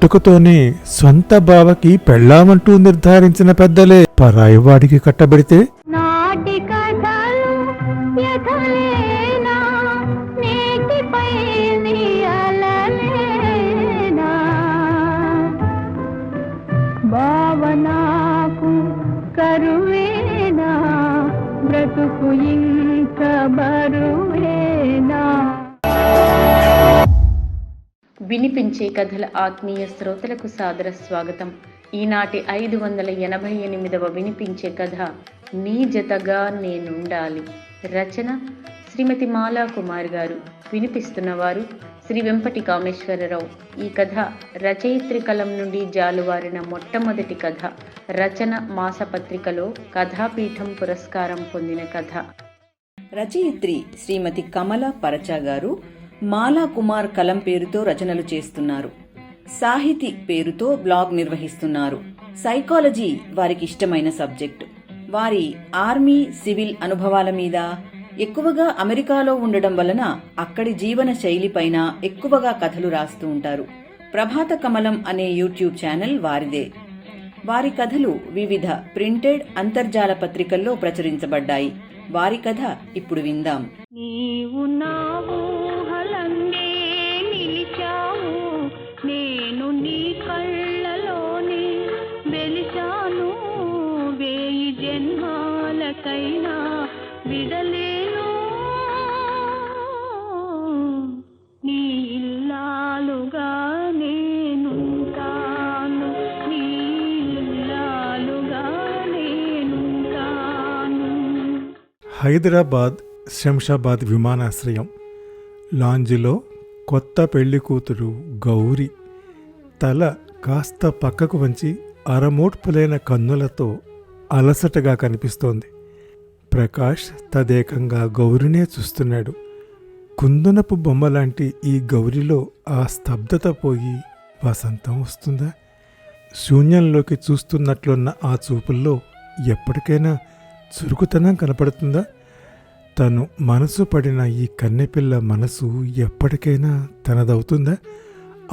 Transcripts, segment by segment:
పుట్టుకతోనే సొంత బావకి పెళ్ళామంటూ నిర్ధారించిన పెద్దలే. పరాయి వాడికి కట్టబెడితే? భావనాకు కరువేనా? బ్రతుకు ఇంక బరు వినిపించే కథల ఆత్మీయ శ్రోతలకు సాదర స్వాగతం. ఈనాటి ఐదు వందల ఎనభై ఎనిమిదవ వినిపించే కథ నీ జతగా నేనుండాలి. రచన శ్రీమతి మాలా కుమార్ గారు. వినిపిస్తున్నవారు శ్రీ వెంపటి కామేశ్వరరావు ఈ కథ రచయిత్రి కలం నుండి జాలువారిన మొట్టమొదటి కథ రచన మాసపత్రికలో కథాపీఠం పురస్కారం పొందిన కథ. రచయిత్రి శ్రీమతి కమల పరచా గారు మాలా కుమార్ కలం పేరుతో రచనలు చేస్తున్నారు. సాహితీ పేరుతో బ్లాగ్ నిర్వహిస్తున్నారు. సైకాలజీ వారికి ఇష్టమైన సబ్జెక్టు. వారి ఆర్మీ సివిల్ అనుభవాల మీద ఎక్కువగా అమెరికాలో ఉండడం వలన అక్కడి జీవన శైలిపైన ఎక్కువగా కథలు రాస్తూ ఉంటారు. ప్రభాత కమలం అనే యూట్యూబ్ ఛానల్ వారిదే. వారి కథలు వివిధ ప్రింటెడ్ అంతర్జాల పత్రికల్లో ప్రచురించబడ్డాయి. వారి కథ ఇప్పుడు విందాం. నీవు హైదరాబాద్ శంషాబాద్ విమానాశ్రయం. లాంజిలో కొత్త పెళ్ళి కూతురు గౌరి తల కాస్త పక్కకు వంచి అరమోడ్పులైన కన్నులతో అలసటగా కనిపిస్తోంది. ప్రకాష్ తదేకంగా గౌరినే చూస్తున్నాడు. కుందనపు బొమ్మలాంటి ఈ గౌరిలో ఆ స్తబ్దత పోయి వసంతం వస్తుందా? శూన్యంలోకి చూస్తున్నట్లున్న ఆ చూపుల్లో ఎప్పటికైనా చురుకుతనం కనపడుతుందా? తను మనసు పడిన ఈ కన్నెపిల్ల మనసు ఎప్పటికైనా తనదవుతుందా?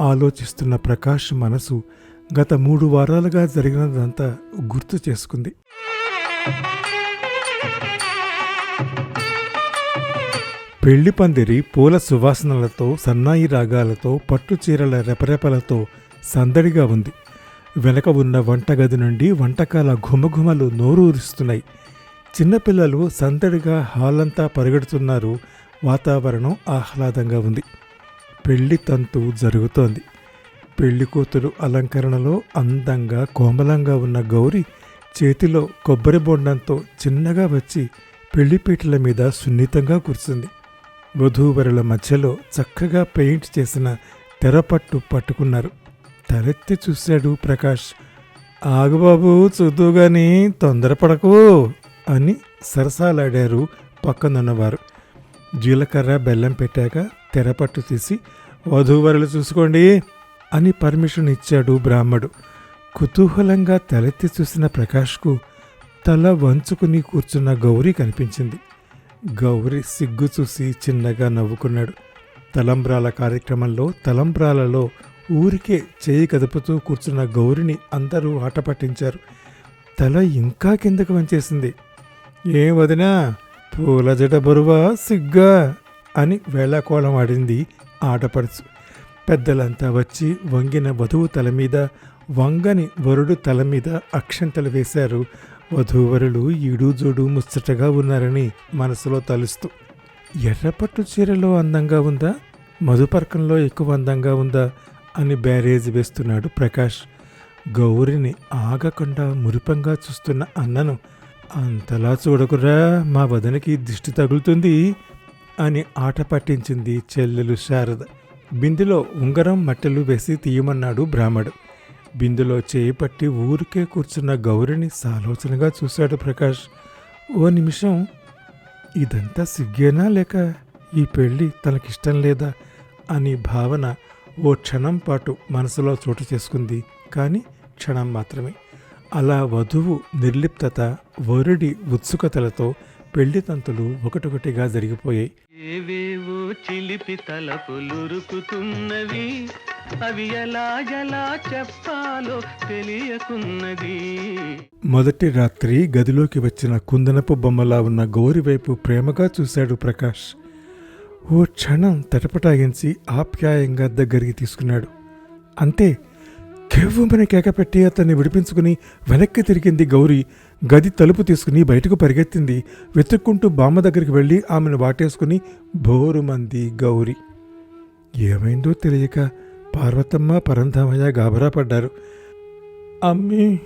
ఆలోచిస్తున్న ప్రకాష్ మనసు గత మూడు వారాలుగా జరిగినదంతా గుర్తు చేసుకుంది. పెళ్ళి పందిరి పూల సువాసనలతో సన్నాయి రాగాలతో పట్టు చీరల రెపరెపలతో సందడిగా ఉంది. వెనక ఉన్న వంటగది నుండి వంటకాల ఘుమఘుమలు నోరూరుస్తున్నాయి. చిన్నపిల్లలు సందడిగా హాలంతా పరిగెడుతున్నారు. వాతావరణం ఆహ్లాదంగా ఉంది. పెళ్ళి తంతు జరుగుతోంది. పెళ్ళి కూతురు అలంకరణలో అందంగా కోమలంగా ఉన్న గౌరి చేతిలో కొబ్బరి బొండంతో చిన్నగా వచ్చి పెళ్ళిపీటల మీద సున్నితంగా కూర్చుంది. వధూవరుల మధ్యలో చక్కగా పెయింట్ చేసిన తెరపట్టు పట్టుకున్నారు. తలెత్తి చూశాడు ప్రకాష్. ఆగుబాబు చూద్దుగాని తొందరపడకు. అని సరసాలాడారు పక్కనున్నవారు. జీలకర్ర బెల్లం పెట్టాక తెరపట్టు తీసి వధూవరులు చూసుకోండి అని పర్మిషన్ ఇచ్చాడు బ్రాహ్మడు. కుతూహలంగా తలెత్తి చూసిన ప్రకాష్కు తల వంచుకుని కూర్చున్న గౌరీ కనిపించింది. గౌరి సిగ్గు చూసి చిన్నగా నవ్వుకున్నాడు. తలంబ్రాల కార్యక్రమంలో తలంబ్రాలలో ఊరికే చేయి కదుపుతూ కూర్చున్న గౌరిని అందరూ ఆట పట్టించారు తల ఇంకా కిందకు వంచేసింది. ఏం వదినా? పూల జడ బరువా సిగ్గా అని వేళాకోళం ఆడింది ఆటపడుచు. పెద్దలంతా వచ్చి వంగిన వధువు తల మీద వంగని వరుడు తల మీద అక్షంతలు వేశారు. వధూవరులు ఈడూజోడు ముచ్చటగా ఉన్నారని మనసులో తలుస్తూ. ఎర్రపట్టు చీరలో అందంగా ఉందా? మధుపర్కంలో ఎక్కువ అందంగా ఉందా? అని బ్యారేజ్ వేస్తున్నాడు ప్రకాష్. గౌరిని ఆగకుండా మురిపంగా చూస్తున్న అన్నను అంతలా చూడకురా మా వదనకి దిష్టి తగులుతుంది అని ఆట పట్టించింది చెల్లెలు శారద. బిందెలో ఉంగరం మట్టెలు వేసి తీయమన్నాడు బ్రాహ్మడు. బిందులో చేయి పట్టి ఊరికే కూర్చున్న గౌరిని సాలోచనగా చూశాడు ప్రకాష్. ఓ నిమిషం ఇదంతా సిగ్గేనా లేక ఈ పెళ్ళి తనకిష్టం లేదా అని భావన ఓ క్షణం పాటు మనసులో చోటు చేసుకుంది. కానీ క్షణం మాత్రమే. అలా వధువు నిర్లిప్తత వరుడి ఉత్సుకతలతో పెళ్ళి తంతులు ఒకటొకటిగా జరిగిపోయాయి. ఏవేవో చిలిపి తలపులురుకుతున్నవి అవి ఎలా ఎలా చెప్పాలో తెలియకున్నది. మొదటి రాత్రి గదిలోకి వచ్చిన కుందనపు బొమ్మలా ఉన్న గౌరి వైపు ప్రేమగా చూశాడు ప్రకాష్. ఓ క్షణం తటపటాయించి ఆప్యాయంగా దగ్గరికి తీసుకున్నాడు. అంతే కెవ్వుమని కేక పెట్టి అతన్ని విడిపించుకుని వెనక్కి తిరిగింది గౌరీ. గది తలుపు తీసుకుని బయటకు పరిగెత్తింది. వెతుక్కుంటూ బామ్మ దగ్గరికి వెళ్ళి ఆమెను వాటేసుకుని బోరుమంది గౌరి. ఏమైందో తెలియక పార్వతమ్మ పరంధామయ్య గాబరా పడ్డారు. అమ్మీ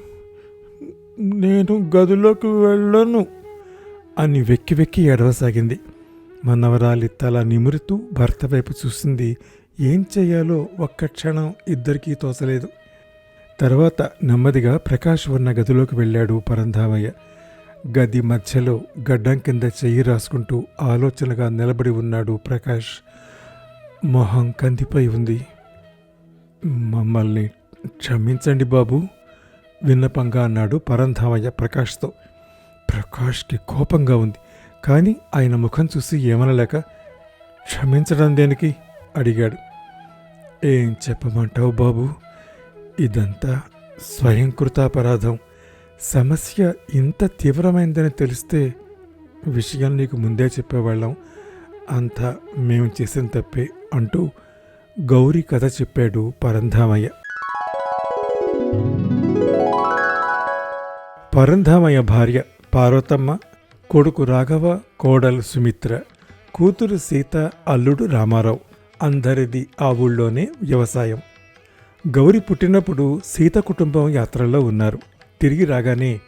నేను గదిలోకి వెళ్ళను అని వెక్కి వెక్కి ఏడవసాగింది. మనవరాలి తల నిమురుతూ భర్త వైపు చూసింది. ఏం చేయాలో ఒక్క క్షణం ఇద్దరికీ తోచలేదు. తర్వాత నెమ్మదిగా ప్రకాష్ ఉన్న గదిలోకి వెళ్ళాడు పరంధామయ్య. గది మధ్యలో గడ్డం కింద చెయ్యి రాసుకుంటూ ఆలోచనగా నిలబడి ఉన్నాడు ప్రకాష్. మొహం కందిపై ఉంది. మమ్మల్ని క్షమించండి బాబు విన్నపంగా అన్నాడు పరంధామయ్య ప్రకాష్తో. ప్రకాష్కి కోపంగా ఉంది కానీ ఆయన ముఖం చూసి ఏమనలేక క్షమించడం దేనికి? అడిగాడు. ఏం చెప్పమంటావు బాబు ఇదంతా స్వయంకృతాపరాధం. సమస్య ఇంత తీవ్రమైందని తెలిస్తే విషయం నీకు ముందే చెప్పేవాళ్ళం. అంతా మేము చేసిన తప్పే అంటూ గౌరీ కథ చెప్పాడు పరంధామయ్య. పరంధామయ్య భార్య పార్వతమ్మ కొడుకు రాఘవ కోడలు సుమిత్ర కూతురు సీత అల్లుడు రామారావు. అందరిది ఆ ఊళ్ళోనే వ్యవసాయం. గౌరి పుట్టినప్పుడు సీత కుటుంబం యాత్రలో ఉన్నారు. తిరిగి రాగానే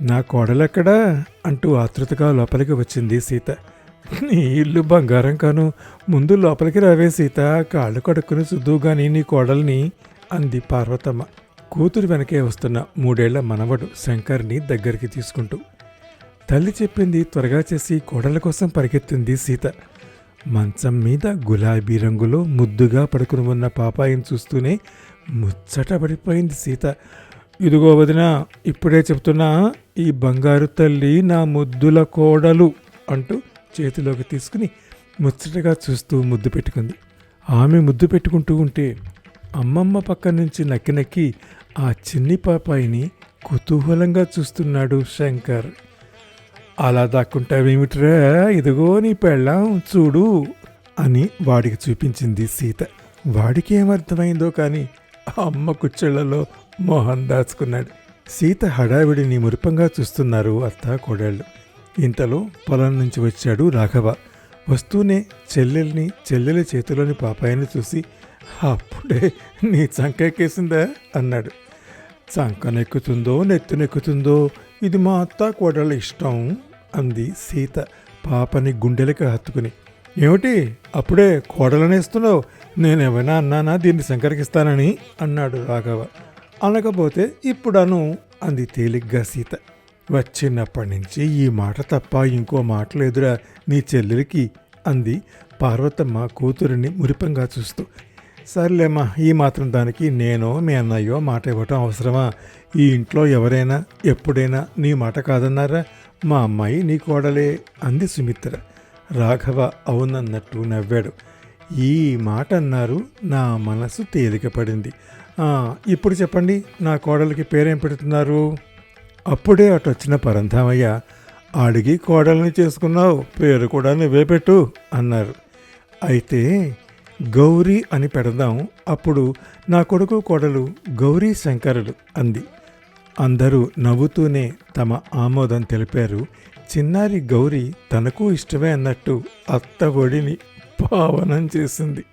నా కోడలెక్కడా? అంటూ ఆతృతగా లోపలికి వచ్చింది సీత. నీ ఇల్లు బంగారం కాను ముందు లోపలికి రావే సీత కాళ్ళు కడుక్కుని సుద్దుగాని నీ కోడల్ని అంది పార్వతమ్మ. కూతురు వెనకే వస్తున్న మూడేళ్ళ మనవడు శంకర్ని దగ్గరికి తీసుకుంటూ తల్లి చెప్పింది త్వరగా చేసి కోడల కోసం పరిగెత్తింది సీత. మంచం మీద గులాబీ రంగులో ముద్దుగా పడుకుని ఉన్న పాపాయిని చూస్తూనే ముచ్చట పడిపోయింది సీత. ఇదిగో వదిన ఇప్పుడే చెప్తున్నా ఈ బంగారు తల్లి నా ముద్దుల కోడలు అంటూ చేతిలోకి తీసుకుని ముచ్చటగా చూస్తూ ముద్దు పెట్టుకుంది. ఆమె ముద్దు పెట్టుకుంటూ ఉంటే అమ్మమ్మ పక్క నుంచి నక్కి నక్కి ఆ చిన్ని పాపాయిని కుతూహలంగా చూస్తున్నాడు శంకర్. అలా దాక్కుంటావేమిట్రా? ఇదిగో నీ పెళ్ళాం చూడు అని వాడికి చూపించింది సీత. వాడికి ఏమర్థమైందో కానీ అమ్మ కుచ్చెళ్ళలో మోహన్ దాచుకున్నాడు. సీత హడావిడిని మురిపంగా చూస్తున్నారు అత్త కోడళ్ళు. ఇంతలో పొలం నుంచి వచ్చాడు రాఘవ. వస్తూనే చెల్లెల్ని చెల్లెల చేతిలోని పాపాయిని చూసి అప్పుడే నీ చంకెక్కేసిందా? అన్నాడు. చంకనెక్కుతుందో నెత్తునెక్కుతుందో ఇది మా అత్త కోడళ్ళ ఇష్టం అంది సీత పాపని గుండెలకు హత్తుకుని. ఏమిటి? అప్పుడే కోడలనేస్తున్నావు. నేనేమైనా అన్నానా? దీన్ని సంకరికిస్తానని అన్నాడు రాఘవ. అనకపోతే ఇప్పుడను అంది తేలిగ్గా సీత. వచ్చినప్పటి నుంచి ఈ మాట తప్ప ఇంకో మాట లేదురా నీ చెల్లెలికి అంది పార్వతమ్మ కూతురిని మురిపంగా చూస్తూ. సర్లేమ్మా ఈ మాత్రం దానికి నేను మీ అన్నయ్యో మాట ఇవ్వటం అవసరమా? ఈ ఇంట్లో ఎవరైనా ఎప్పుడైనా నీ మాట కాదన్నారా? మా అమ్మాయి నీ కోడలే అంది సుమిత్ర. రాఘవ అవునన్నట్టు నవ్వాడు. ఈ మాట అన్నారు నా మనసు తేలిక పడింది ఇప్పుడు చెప్పండి నా కోడలికి పేరేం పెడుతున్నారు? అప్పుడే అటు వచ్చిన పరంధామయ్య అడిగి కోడల్ని చేసుకున్నావు పేరు కూడా నువ్వే పెట్టు అన్నారు. అయితే గౌరీ అని పెడదాం అప్పుడు నా కొడుకు కోడలు గౌరీ శంకరులు అంది. అందరూ నవ్వుతూనే తమ ఆమోదం తెలిపారు. చిన్నారి గౌరీ తనకు ఇష్టమే అన్నట్టు అత్త ఒడిని పావనం చేసింది.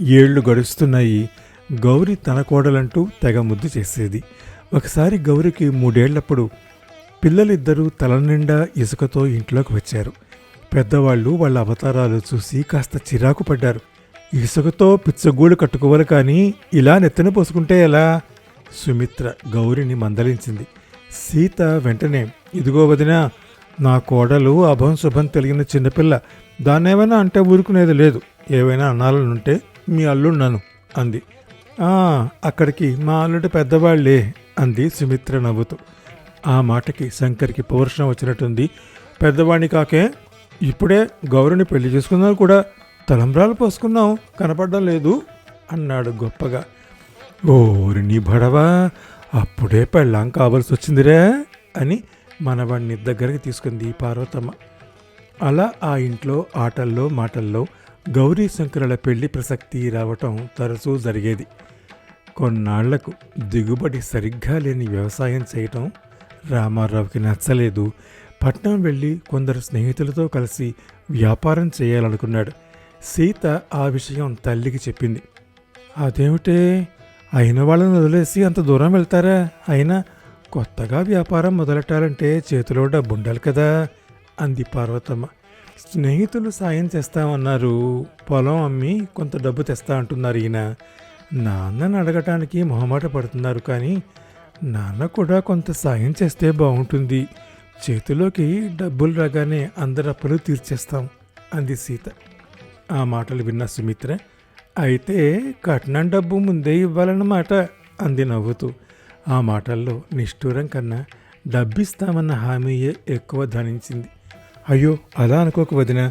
ఏళ్ళు గడుస్తున్నాయి. గౌరి తన కోడలంటూ తెగ ముద్దు చేసేది. ఒకసారి గౌరికి మూడేళ్ళప్పుడు పిల్లలిద్దరూ తల నిండా ఇసుకతో ఇంట్లోకి వచ్చారు. పెద్దవాళ్ళు వాళ్ళ అవతారాలు చూసి కాస్త చిరాకు పడ్డారు. ఇసుకతో పిచ్చగూడు కట్టుకోవాలి కానీ ఇలా నెత్తిన పోసుకుంటే ఎలా? సుమిత్ర గౌరిని మందలించింది. సీత వెంటనే ఇదిగో వదిన నా కోడలు అభం శుభం తెలిగిన చిన్నపిల్ల. దాన్నేమైనా అంటే ఊరుకునేది లేదు. ఏవైనా అనాలనుంటే మీ అల్లున్నాను అంది. అక్కడికి మా అల్లుడు పెద్దవాళ్ళే అంది సుమిత్ర నవ్వుతూ. ఆ మాటకి శంకర్కి పౌరుషం వచ్చినట్టుంది. పెద్దవాణ్ణి కాకే ఇప్పుడే గౌరిని పెళ్ళి చేసుకున్నారు కూడా. తలంబ్రాలు పోసుకున్నాం కనపడడం లేదు అన్నాడు గొప్పగా. ఓరి నీ భడవా అప్పుడే పెళ్ళాం కావాల్సి వచ్చిందిరే అని మనవాణ్ణి దగ్గరికి తీసుకుంది పార్వతమ్మ. అలా ఆ ఇంట్లో ఆటల్లో మాటల్లో గౌరీ శంకరుల పెళ్ళి ప్రసక్తి రావటం తరచూ జరిగేది. కొన్నాళ్ళకు దిగుబడి సరిగ్గా లేని వ్యవసాయం చేయటం రామారావుకి నచ్చలేదు. పట్నం వెళ్ళి కొందరు స్నేహితులతో కలిసి వ్యాపారం చేయాలనుకున్నాడు. సీత ఆ విషయం తల్లికి చెప్పింది. అదేమిటే? అయిన వాళ్ళని వదిలేసి అంత దూరం వెళ్తారా? అయినా కొత్తగా వ్యాపారం మొదలెట్టాలంటే చేతిలో డబ్బు ఉండాలి కదా అంది పార్వతమ్మ. స్నేహితులు సాయం చేస్తామన్నారు. పొలం అమ్మి కొంత డబ్బు తెస్తా అంటున్నారు ఈయన. నాన్నని అడగటానికి మొహమాట పడుతున్నారు కానీ నాన్న కూడా కొంత సాయం చేస్తే బాగుంటుంది. చేతిలోకి డబ్బులు రాగానే అందరి అప్పులు తీర్చేస్తాం అంది సీత. ఆ మాటలు విన్న సుమిత్ర అయితే కట్నం డబ్బు ముందే ఇవ్వాలన్నమాట అంది నవ్వుతూ. ఆ మాటల్లో నిష్ఠూరం కన్నా డబ్బిస్తామన్న హామీయే ఎక్కువ ధనించింది అయ్యో అలా అనుకోక వదిన.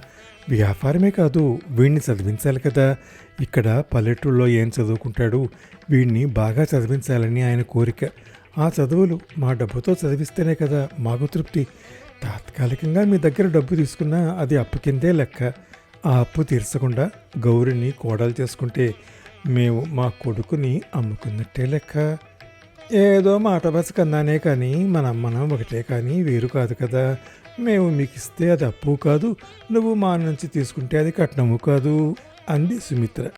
వ్యాపారమే కాదు వీడిని చదివించాలి కదా. ఇక్కడ పల్లెటూళ్ళలో ఏం చదువుకుంటాడు? వీడిని బాగా చదివించాలని ఆయన కోరిక. ఆ చదువులు మా డబ్బుతో చదివిస్తేనే కదా మాకు తృప్తి. తాత్కాలికంగా మీ దగ్గర డబ్బు తీసుకున్నా అది అప్పు కిందే లెక్క. ఆ అప్పు తీర్చకుండా గౌరిని కోడలు చేసుకుంటే మేము మా కొడుకుని అమ్ముకున్నట్టే లెక్క. ఏదో మాట బస కన్నానే కానీ మన అమ్మనం ఒకటే కానీ వేరు కాదు కదా. మేము మీకు ఇస్తే అది అప్పు కాదు నువ్వు మా నుంచి తీసుకుంటే అది కట్నము కాదు అంది సుమిత్ర.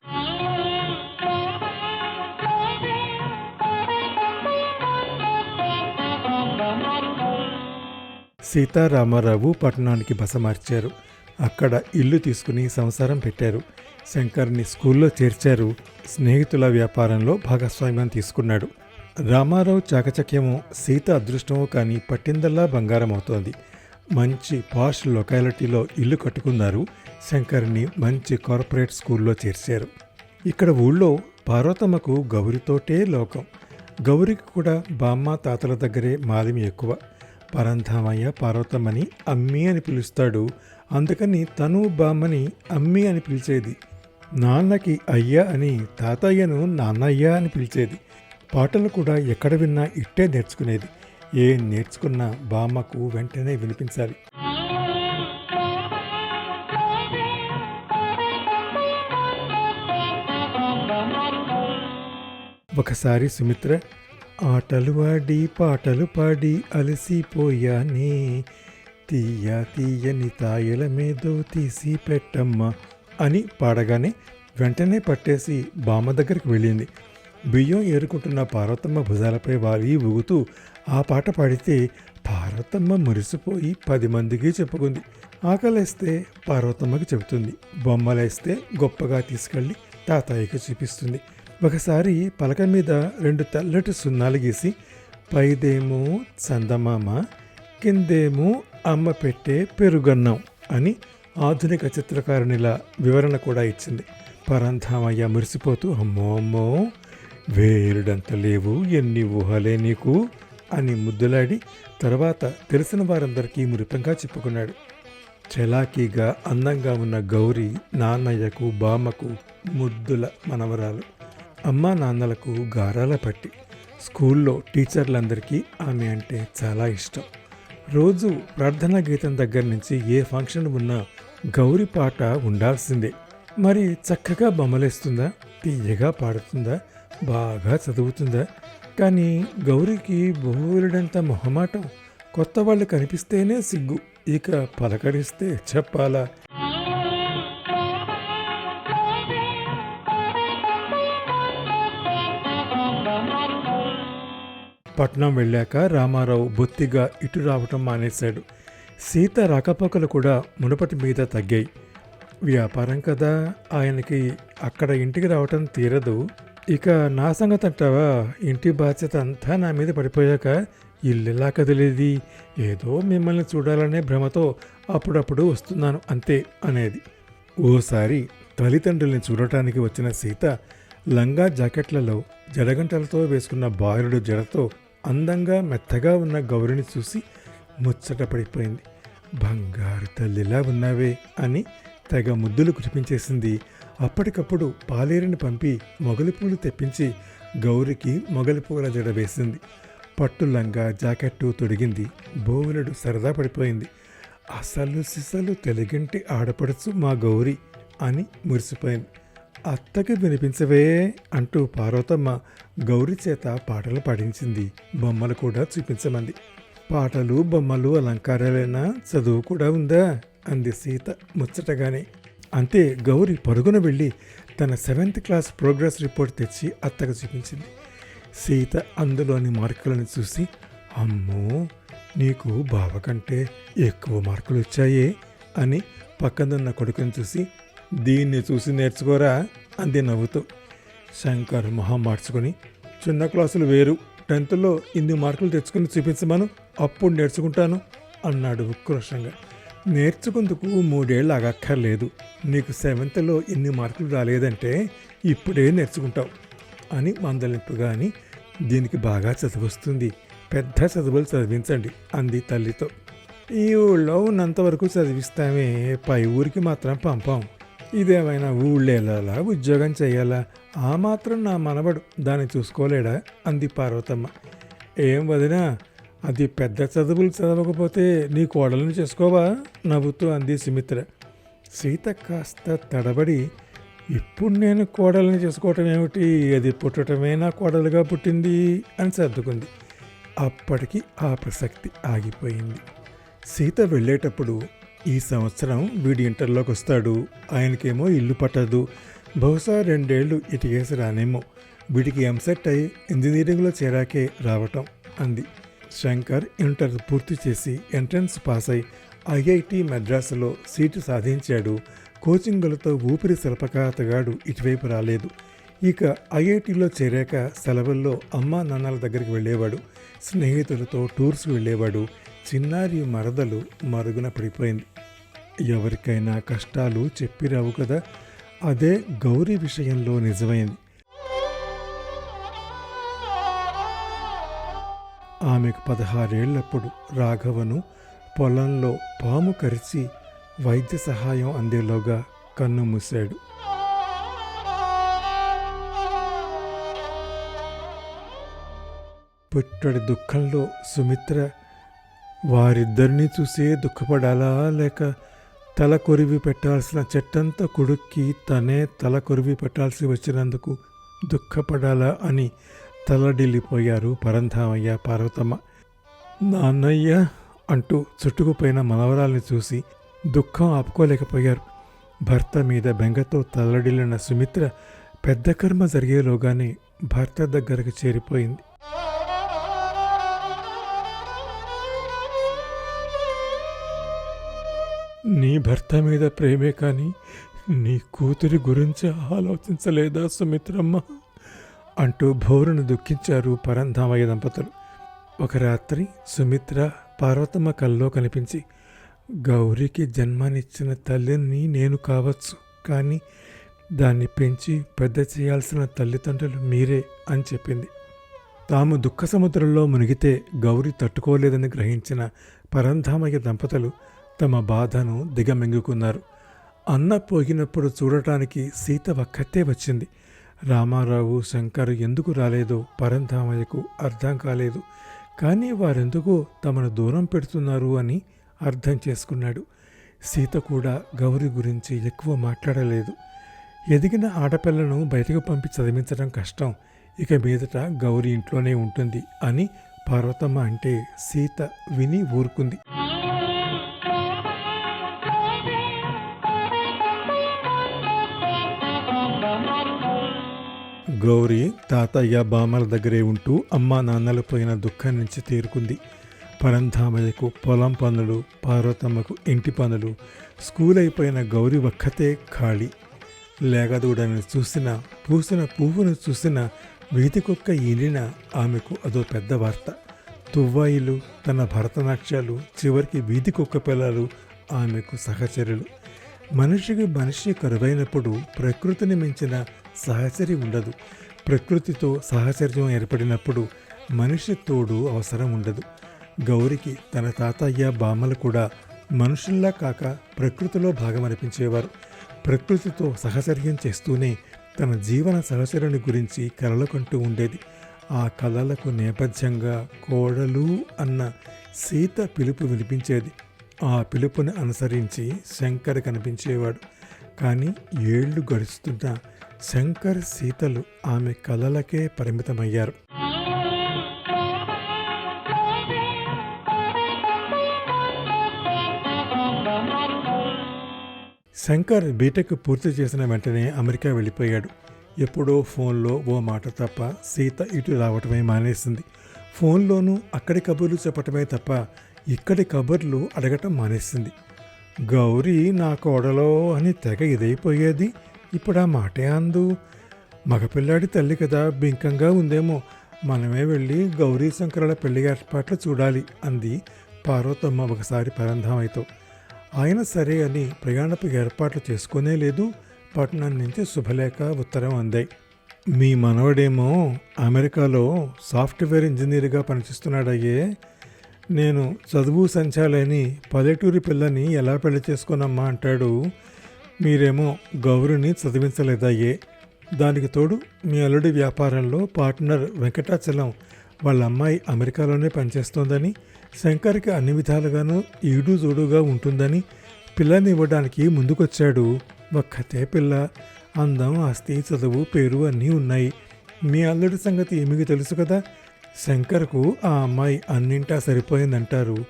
సీతారామారావు పట్టణానికి బస మార్చారు. అక్కడ ఇల్లు తీసుకుని సంసారం పెట్టారు. శంకర్ని స్కూల్లో చేర్చారు. స్నేహితుల వ్యాపారంలో భాగస్వామ్యం తీసుకున్నాడు. రామారావు చాకచక్యమో సీత అదృష్టమో కానీ పట్టిందల్లా బంగారం అవుతోంది మంచి పాష్ లొకాలిటీలో ఇల్లు కట్టుకున్నారు. శంకర్ని మంచి కార్పొరేట్ స్కూల్లో చేర్చారు. ఇక్కడ ఊళ్ళో పార్వతమ్మకు గౌరితోటే లోకం. గౌరికి కూడా బామ్మ తాతల దగ్గరే మాలిమి ఎక్కువ. పరంధామయ్య పార్వతమ్మని అమ్మి అని పిలుస్తాడు. అందుకని తను బామ్మని అమ్మి అని పిలిచేది. నాన్నకి అయ్య అని తాతయ్యను నాన్నయ్య అని పిలిచేది. పాటలు కూడా ఎక్కడ విన్నా ఇట్టే నేర్చుకునేది. ఏం నేర్చుకున్నా బామ్మకు వెంటనే వినిపించాలి. ఒకసారి సుమిత్ర ఆటలు ఆడి పాటలు పాడి అలసిపోయానే తీయ తీయని తాయల మీదో తీసి పెట్టమ్మా అని పాడగానే వెంటనే పట్టేసి బామ్మ దగ్గరికి వెళ్ళింది. బియ్యం ఏరుకుంటున్న పార్వతమ్మ భుజాలపై వాలి ఊగుతూ ఆ పాట పాడితే పార్వతమ్మ మురిసిపోయి పది మందికి చెప్పుకుంది. ఆకలేస్తే పార్వతమ్మకి చెబుతుంది. బొమ్మలేస్తే గొప్పగా తీసుకెళ్ళి తాతయ్యకి చూపిస్తుంది. ఒకసారి పలక మీద రెండు తెల్లటి సున్నాలు గీసి పైదేమో చందమామ కిందేమో అమ్మ పెట్టే పెరుగన్నం అని ఆధునిక చిత్రకారునిలా వివరణ కూడా ఇచ్చింది. పరంధామయ్య మురిసిపోతూ అమ్మో అమ్మో వేరుడంత లేవు ఎన్ని ఊహలే నీకు? అని ముద్దులాడి తర్వాత తెలిసిన వారందరికీ మురిపంగా చెప్పుకున్నాడు. చలాకీగా అందంగా ఉన్న గౌరి నాన్నయ్యకు బామ్మకు ముద్దుల మనవరాలు. అమ్మా నాన్నలకు గారాల పట్టి. స్కూల్లో టీచర్లందరికీ ఆమె అంటే చాలా ఇష్టం. రోజు ప్రార్థనా గీతం దగ్గర నుంచి ఏ ఫంక్షన్ ఉన్నా గౌరి పాట ఉండాల్సిందే. మరి చక్కగా బొమ్మలేస్తుందా? తీయగా పాడుతుందా? బాగా చదువుతుందా? కానీ గౌరికి బహువులుడంత మొహమాటం కొత్త వాళ్ళు కనిపిస్తేనే సిగ్గు. ఇక పలకరిస్తే చెప్పాలా? పట్నం వెళ్ళాక రామారావు బొత్తిగా ఇటు రావటం మానేశాడు. సీత రాకపోకలు కూడా మునుపటి మీద తగ్గాయి. వ్యాపారం కదా ఆయనకి అక్కడ ఇంటికి రావటం తీరదు. ఇక నా సంగతి అంటావా? ఇంటి బాధ్యత అంతా నా మీద పడిపోయాక ఇల్లెలా కదిలేది? ఏదో మిమ్మల్ని చూడాలనే భ్రమతో అప్పుడప్పుడు వస్తున్నాను అంతే అనేది. ఓసారి తల్లిదండ్రుల్ని చూడటానికి వచ్చిన సీత లంగా జాకెట్లలో జడగంటలతో వేసుకున్న బాలుడు జడతో అందంగా మెత్తగా ఉన్న గౌరిని చూసి ముచ్చట పడిపోయింది. బంగారు తల్లిలా ఉన్నావే అని తెగ ముద్దులు కురిపించేసింది. అప్పటికప్పుడు పాలేరుని పంపి మొగలి పూలు తెప్పించి గౌరికి మొగలి పూల జడ వేసింది. పట్టు లంగా జాకెట్టు తొడిగింది. బోవులడు సరదా పడిపోయింది. అసలు సిసలు తెలుగింటి ఆడపడుచు మా గౌరి అని మురిసిపోయింది. అత్తకి వినిపించవే అంటూ పార్వతమ్మ గౌరి చేత పాటలు పాడించింది. బొమ్మలు కూడా చూపించమంది. పాటలు బొమ్మలు అలంకారాలైనా? చదువు కూడా ఉందా? అంది సీత ముచ్చటగానే. అంతే గౌరి పరుగున వెళ్ళి తన సెవెంత్ క్లాస్ ప్రోగ్రెస్ రిపోర్ట్ తెచ్చి అత్తకు చూపించింది. సీత అందులోని మార్కులను చూసి అమ్మో నీకు బావ కంటే ఎక్కువ మార్కులు వచ్చాయే అని పక్కనున్న కొడుకుని చూసి దీన్ని చూసి నేర్చుకోరా అంది నవ్వుతూ. శంకర్ మొహం మార్చుకొని చిన్న క్లాసులు వేరు. టెన్త్లో ఇన్ని మార్కులు తెచ్చుకుని చూపించమను. అప్పుడు నేర్చుకుంటాను అన్నాడు ఉక్రోషంగా. నేర్చుకుందుకు మూడేళ్ళు ఆగక్కర్లేదు నీకు సెవెంత్లో ఇన్ని మార్కులు రాలేదంటే ఇప్పుడే నేర్చుకుంటావు అని మందలింపుగా అని దీనికి బాగా చదివొస్తుంది. పెద్ద చదువులు చదివించండి అంది తల్లితో. ఈ ఊళ్ళో ఉన్నంతవరకు చదివిస్తామే. పై ఊరికి మాత్రం పంపాం. ఇదేమైనా ఊళ్ళేలాలా ఉద్యోగం చేయాలా ఆ మాత్రం నా మనవడు. దాన్ని చూసుకోలేడా? అంది పార్వతమ్మ. ఏం వదినా? అది పెద్ద చదువులు చదవకపోతే నీ కోడలను చేసుకోవా? నవ్వుతూ అంది సుమిత్ర. సీత కాస్త తడబడి ఇప్పుడు నేను కోడల్ని చేసుకోవటం ఏమిటి? అది పుట్టటమే నా కోడలుగా పుట్టింది అని సర్దుకుంది. అప్పటికి ఆ ప్రసక్తి ఆగిపోయింది. సీత వెళ్ళేటప్పుడు ఈ సంవత్సరం వీడి ఇంటర్లోకి వస్తాడు. ఆయనకేమో ఇల్లు పట్టదు. బహుశా రెండేళ్ళు ఇటుకేసి రానేమో వీడికి ఎంసెట్ అయి ఇంజనీరింగ్లో చేరాకే రావటం అంది. శంకర్ ఇంటర్ పూర్తి చేసి ఎంట్రన్స్ పాస్ అయి ఐఐటి మద్రాసులో సీటు సాధించాడు. కోచింగులతో ఊపిరి సలపక అతగాడు ఇటువైపు రాలేదు. ఇక ఐఐటిలో చేరాక సెలవుల్లో అమ్మా నాన్నల దగ్గరికి వెళ్ళేవాడు. స్నేహితులతో టూర్స్కి వెళ్ళేవాడు. చిన్నారి మరదలు మరుగున పడిపోయింది. ఎవరికైనా కష్టాలు చెప్పిరావు కదా అదే గౌరీ విషయంలో నిజమైంది. ఆమెకు పదహారేళ్ళప్పుడు రాఘవను పొలంలో పాము కరిచి వైద్య సహాయం అందేలోగా కన్ను మూశాడు. పుట్టడి దుఃఖంలో సుమిత్ర వారిద్దరినీ చూసే దుఃఖపడాలా లేక తల కొరివి పెట్టాల్సిన చెట్టంతా కొడుక్కి తనే తల కొరివి పెట్టాల్సి వచ్చినందుకు దుఃఖపడాలా అని తలడిల్లిపోయారు పరంధామయ్య పార్వతమ్మ. నాన్నయ్య అంటూ చుట్టుకుపోయిన మనవరాల్ని చూసి దుఃఖం ఆపుకోలేకపోయారు. భర్త మీద బెంగతో తల్లడిల్లిన సుమిత్ర పెద్ద కర్మ జరిగేలోగానే భర్త దగ్గరకు చేరిపోయింది. నీ భర్త మీద ప్రేమే కానీ నీ కూతురి గురించి ఆలోచించలేదా సుమిత్రమ్మ? అంటూ భోరును దుఃఖించారు పరంధామయ్య దంపతులు. ఒక రాత్రి సుమిత్ర పార్వతమ్మ కల్లో కనిపించి గౌరికి జన్మనిచ్చిన తల్లిని నేను కావచ్చు కానీ దాన్ని పెంచి పెద్ద చేయాల్సిన తల్లిదండ్రులు మీరే అని చెప్పింది. తాము దుఃఖ సముద్రంలో మునిగితే గౌరి తట్టుకోలేదని గ్రహించిన పరంధామయ్య దంపతులు తమ బాధను దిగమింగుకున్నారు. అన్న పోగినప్పుడు చూడటానికి సీత ఒక్కతే వచ్చింది. రామారావు శంకర్ ఎందుకు రాలేదో పరంధామయ్యకు అర్థం కాలేదు. కానీ వారెందుకో తమను దూరం పెడుతున్నారు అని అర్థం చేసుకున్నాడు. సీత కూడా గౌరి గురించి ఎక్కువ మాట్లాడలేదు. ఎదిగిన ఆడపిల్లను బయటకు పంపి చదివించడం కష్టం. ఇక మీదట గౌరి ఇంట్లోనే ఉంటుంది అని పార్వతమ్మ అంటే సీత విని ఊరుకుంది. గౌరీ తాతయ్య బామల దగ్గరే ఉంటూ అమ్మా నాన్నలు పోయిన దుఃఖం నుంచి తేరుకుంది. పరంధామయ్యకు పొలం పనులు పార్వతమ్మకు ఇంటి పనులు స్కూల్ అయిపోయిన గౌరి ఒక్కతే ఖాళీ. లేగదూడని చూసిన పూసిన పువ్వును చూసిన వీధికొక్క ఈనిన ఆమెకు అదో పెద్ద వార్త. తువ్వాయిలు తన భరతనాట్యాలు చివరికి వీధికొక్క పిల్లలు ఆమెకు సహచరులు. మనిషికి మనిషి కరువైనప్పుడు ప్రకృతిని మించిన సహచరి ఉండదు. ప్రకృతితో సహచర్యం ఏర్పడినప్పుడు మనిషి తోడు అవసరం ఉండదు. గౌరికి తన తాతయ్య బామ్మలు కూడా మనుషుల్లా కాక ప్రకృతిలో భాగమనిపించేవారు ప్రకృతితో సహచర్యం చేస్తూనే తన జీవన సహచరుని గురించి కలలుకంటూ ఉండేది. ఆ కలలకు నేపథ్యంగా కోడలు అన్న సీత పిలుపు వినిపించేది. ఆ పిలుపుని అనుసరించి శంకర్ కనిపించేవాడు. కానీ ఏళ్ళు గడుస్తున్న శంకర్ సీతలు ఆమె కలలకే పరిమితమయ్యారు. శంకర్ బీటెక్ పూర్తి చేసిన వెంటనే అమెరికా వెళ్ళిపోయాడు. ఎప్పుడో ఫోన్లో ఓ మాట తప్ప సీత ఇటు రావటమే మానేసింది. ఫోన్లోనూ అక్కడి కబుర్లు చెప్పటమే తప్ప ఇక్కడి కబుర్లు అడగటం మానేసింది. గౌరీ నా కోడలో అని తెగ ఇదైపోయేది ఇప్పుడు ఆ మాటే అందు. మగపిల్లాడి తల్లి కదా బింకంగా ఉందేమో. మనమే వెళ్ళి గౌరీ శంకరుల పెళ్ళి ఏర్పాట్లు చూడాలి అంది పార్వతమ్మ ఒకసారి పరంధామైతో ఆయన సరే అని ప్రయాణపు ఏర్పాట్లు చేసుకునే లేదు. పట్నం నుంచి శుభలేఖ ఉత్తరం అందాయి. మీ మనవడేమో అమెరికాలో సాఫ్ట్వేర్ ఇంజనీర్గా పనిచేస్తున్నాడయ్యే. నేను చదువు సంచాలని పల్లెటూరి పిల్లని ఎలా పెళ్ళి చేసుకోనమ్మా అంటాడు. మీరేమో గౌరిని చదివించలేదయ్యే. దానికి తోడు మీ అల్లుడి వ్యాపారంలో పార్ట్నర్ వెంకటాచలం వాళ్ళ అమ్మాయి అమెరికాలోనే పనిచేస్తోందని శంకర్కి అన్ని విధాలుగానూ ఈడు జోడుగా ఉంటుందని పిల్లని ఇవ్వడానికి ముందుకొచ్చాడు. ఒక్కతే పిల్ల అందం ఆస్తి చదువు పేరు అన్నీ ఉన్నాయి. మీ అల్లుడి సంగతి మీకు తెలుసు కదా? శంకర్కు ఆ అమ్మాయి అన్నింటా సరిపోయిందంటారు.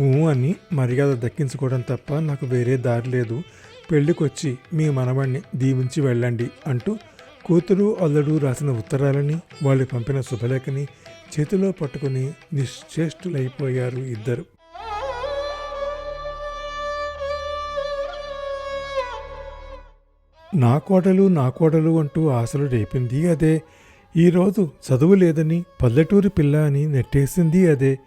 ఊ అని మర్యాద దక్కించుకోవడం తప్ప నాకు వేరే దారి లేదు. పెళ్ళికొచ్చి మీ మనవణ్ణి దీవించి వెళ్ళండి అంటూ కూతురు అల్లుడు రాసిన ఉత్తరాలని వాళ్ళు పంపిన శుభలేఖని చేతిలో పట్టుకుని నిశ్చేష్టులైపోయారు ఇద్దరు. నా కోడలు నా కోడలు అంటూ ఆశలు రేపింది అదే. ఈరోజు చదువు లేదని పల్లెటూరి పిల్ల అని నెట్టేసింది అదే.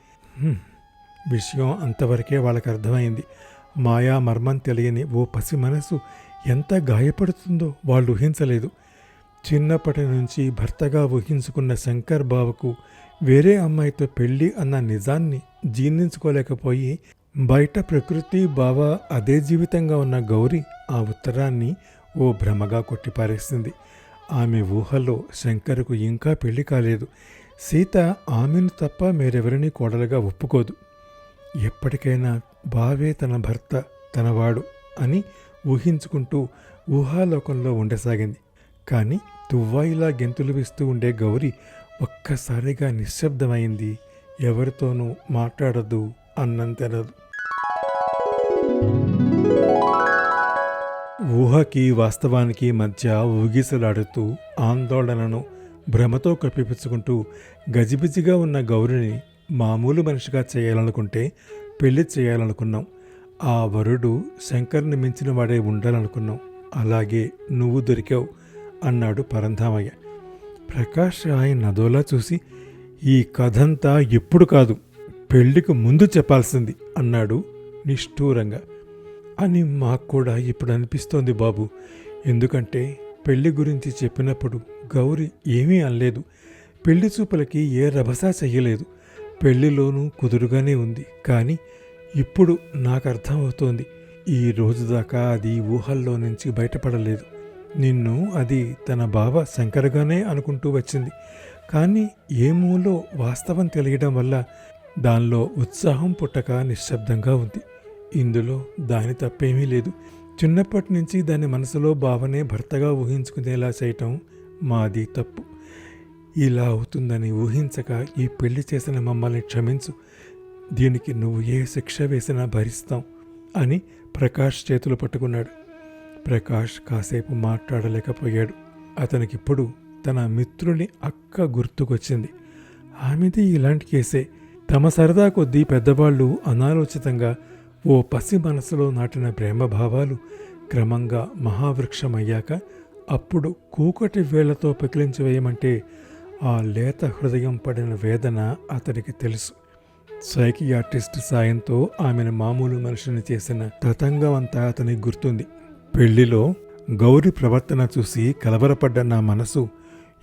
విషయం అంతవరకే వాళ్ళకి అర్థమైంది. మాయా మర్మం తెలియని ఓ పసి మనసు ఎంత గాయపడుతుందో వాళ్ళు ఊహించలేదు. చిన్నప్పటి నుంచి భర్తగా ఊహించుకున్న శంకర్ బావకు వేరే అమ్మాయితో పెళ్ళి అన్న నిజాన్ని జీర్ణించుకోలేకపోయి బయట ప్రకృతి బావ అదే జీవితంగా ఉన్న గౌరి ఆ ఉత్తరాన్ని ఓ భ్రమగా కొట్టిపారేసింది. ఆమె ఊహలో శంకర్కు ఇంకా పెళ్ళి కాలేదు. సీత ఆమెను తప్ప మీరెవరిని కోడలుగా ఒప్పుకోదు. ఎప్పటికైనా బావే తన భర్త తనవాడు అని ఊహించుకుంటూ ఊహాలోకంలో ఉండసాగింది. కానీ తువ్వాయిలా గెంతులు వేస్తూ ఉండే గౌరి ఒక్కసారిగా నిశ్శబ్దమైంది. ఎవరితోనూ మాట్లాడదు అన్నంతెనదు. ఊహకి వాస్తవానికి మధ్య ఊగిసలాడుతూ ఆందోళనను భ్రమతో కప్పిపుచ్చుకుంటూ గజిబిజిగా ఉన్న గౌరిని మామూలు మనిషిగా చేయాలనుకుంటే పెళ్ళి చేయాలనుకున్నాం. ఆ వరుడు శంకర్ని మించిన వాడే ఉండాలనుకున్నాం. అలాగే నువ్వు దొరికావు అన్నాడు పరంధామయ్య. ప్రకాష్ ఆయన నదోలా చూసి ఈ కథంతా ఎప్పుడు కాదు పెళ్ళికి ముందు చెప్పాల్సింది అన్నాడు నిష్ఠూరంగా. అని మాకు కూడా ఇప్పుడు అనిపిస్తోంది బాబు. ఎందుకంటే పెళ్ళి గురించి చెప్పినప్పుడు గౌరి ఏమీ అనలేదు. పెళ్ళి చూపులకి ఏ రభసా చెయ్యలేదు. పెళ్ళిలోనూ కుదురుగానే ఉంది. కానీ ఇప్పుడు నాకు అర్థమవుతోంది. ఈ రోజు దాకా అది ఊహల్లో నుంచి బయటపడలేదు. నిన్ను అది తన బావ శంకరగానే అనుకుంటూ వచ్చింది. కానీ ఏమూలో వాస్తవం తెలియడం వల్ల దానిలో ఉత్సాహం పుట్టక నిశ్శబ్దంగా ఉంది. ఇందులో దాని తప్పేమీ లేదు. చిన్నప్పటి నుంచి దాని మనసులో భావనే భర్తగా ఊహించుకునేలా చేయటం మాది తప్పు. ఇలా అవుతుందని ఊహించక ఈ పెళ్ళి చేసిన మమ్మల్ని క్షమించు. దీనికి నువ్వు ఏ శిక్ష వేసినా భరిస్తాం అని ప్రకాష్ చేతులు పట్టుకున్నాడు. ప్రకాష్ కాసేపు మాట్లాడలేకపోయాడు. అతనికిప్పుడు తన మిత్రుని అక్క గుర్తుకొచ్చింది. ఆమెది ఇలాంటి కేసే. తమ సరదా కొద్దీ పెద్దవాళ్ళు అనాలోచితంగా ఓ పసి మనసులో నాటిన ప్రేమభావాలు క్రమంగా మహావృక్షమయ్యాక అప్పుడు కూకటి వేళ్ళతో పెకిలించి వేయమంటే ఆ లేత హృదయం పడిన వేదన అతడికి తెలుసు. సైకియాట్రిస్ట్ సాయంతో ఆమెను మామూలు మనిషిని చేసిన తతంగం అంతా అతనికి గుర్తుంది. పెళ్ళిలో గౌరి ప్రవర్తన చూసి కలవరపడ్డ నా మనసు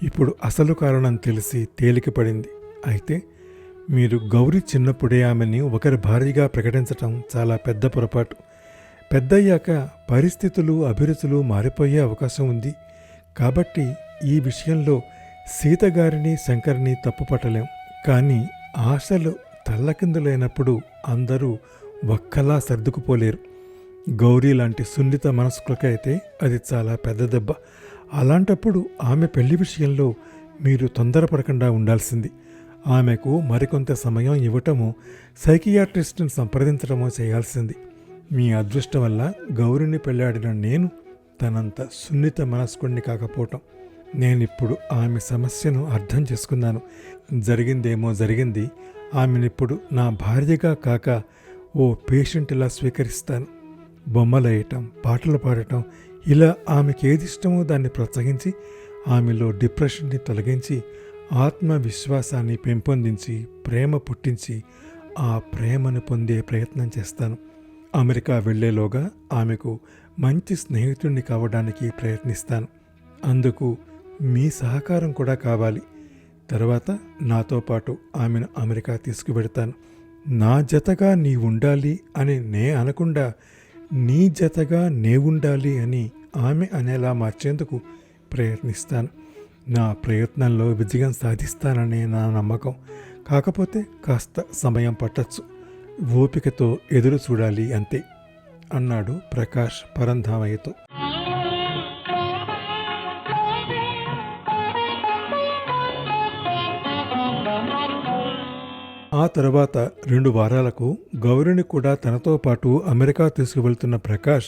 ఇప్పుడు అసలు కారణం తెలిసి తేలికపడింది. అయితే మీరు గౌరీ చిన్నప్పుడే ఆమెని ఒకరి భార్యగా ప్రకటించటం చాలా పెద్ద పొరపాటు. పెద్దయ్యాక పరిస్థితులు అభిరుచులు మారిపోయే అవకాశం ఉంది. కాబట్టి ఈ విషయంలో సీత గారిని శంకర్ని తప్పుపట్టలేం. కానీ ఆశలు తల్లకిందులైనప్పుడు అందరూ ఒక్కలా సర్దుకుపోలేరు. గౌరీ లాంటి సున్నిత మనస్కులకైతే అది చాలా పెద్ద దెబ్బ. అలాంటప్పుడు ఆమె పెళ్ళి విషయంలో మీరు తొందరపడకుండా ఉండాల్సింది. ఆమెకు మరికొంత సమయం ఇవ్వటము సైకియాట్రిస్ట్ని సంప్రదించడము చేయాల్సింది. మీ అదృష్టం వల్ల గౌరిని పెళ్ళాడిన నేను తనంత సున్నిత మనస్కుణ్ణి కాకపోవటం. నేనిప్పుడు ఆమె సమస్యను అర్థం చేసుకున్నాను. జరిగిందేమో జరిగింది. ఆమెనిప్పుడు నా భార్యగా కాక ఓ పేషెంట్లా స్వీకరిస్తాను. బొమ్మలేయటం పాటలు పాడటం ఇలా ఆమెకి ఏది ఇష్టమో దాన్ని ప్రోత్సహించి ఆమెలో డిప్రెషన్ని తొలగించి ఆత్మవిశ్వాసాన్ని పెంపొందించి ప్రేమ పుట్టించి ఆ ప్రేమను పొందే ప్రయత్నం చేస్తాను. అమెరికా వెళ్ళేలోగా ఆమెకు మంచి స్నేహితుడిని కావడానికి ప్రయత్నిస్తాను. అందుకు మీ సహకారం కూడా కావాలి. తర్వాత నాతో పాటు ఆమెను అమెరికా తీసుకువెడతాను. నా జతగా నీ ఉండాలి అని నే అనకుండా నీ జతగా నే ఉండాలి అని ఆమె అనేలా మార్చేందుకు ప్రయత్నిస్తాను. నా ప్రయత్నంలో విజయం సాధిస్తాననే నా నమ్మకం. కాకపోతే కాస్త సమయం పట్టచ్చు. ఓపికతో ఎదురు చూడాలి అంతే అన్నాడు ప్రకాష్ పరంధామయ్యతో. ఆ తర్వాత రెండు వారాలకు గౌరిని కూడా తనతో పాటు అమెరికా తీసుకువెళ్తున్న ప్రకాష్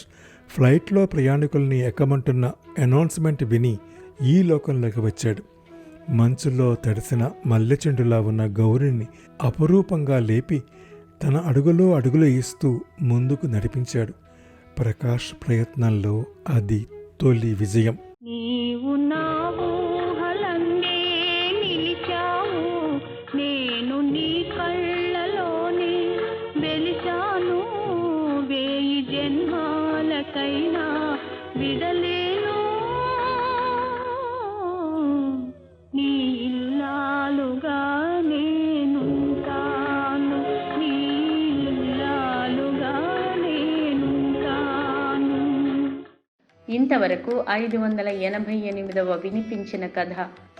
ఫ్లైట్లో ప్రయాణికుల్ని ఎక్కమంటున్న అనౌన్స్మెంట్ విని ఈ లోకంలోకి వచ్చాడు. మంచులో తడిసిన మల్లెచెండులా ఉన్న గౌరిని అపురూపంగా లేపి తన అడుగులో అడుగులు ఇస్తూ ముందుకు నడిపించాడు. ప్రకాష్ ప్రయత్నంలో అది తొలి విజయం. నీవు నా ఇంతవరకు ఐదు వందల ఎనభై ఎనిమిదవ వినిపించిన కథ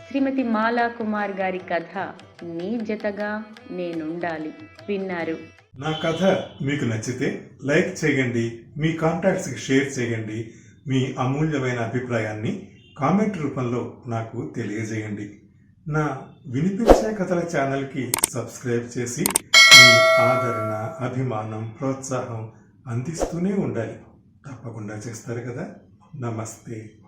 శ్రీమతి మాలా కుమార్ గారి కథ నీ జతగా నేనుండాలి విన్నారు. నా కథ మీకు నచ్చితే లైక్ చేయండి మీ కాంటాక్ట్స్కి షేర్ చేయండి మీ అమూల్యమైన అభిప్రాయాన్ని కామెంట్ రూపంలో నాకు తెలియజేయండి. నా వినిపించే కథల ఛానల్కి సబ్స్క్రైబ్ చేసి మీ ఆదరణ అభిమానం ప్రోత్సాహం అందిస్తూనే ఉండాలి. తప్పకుండా చేస్తారు కదా? नमस्ते।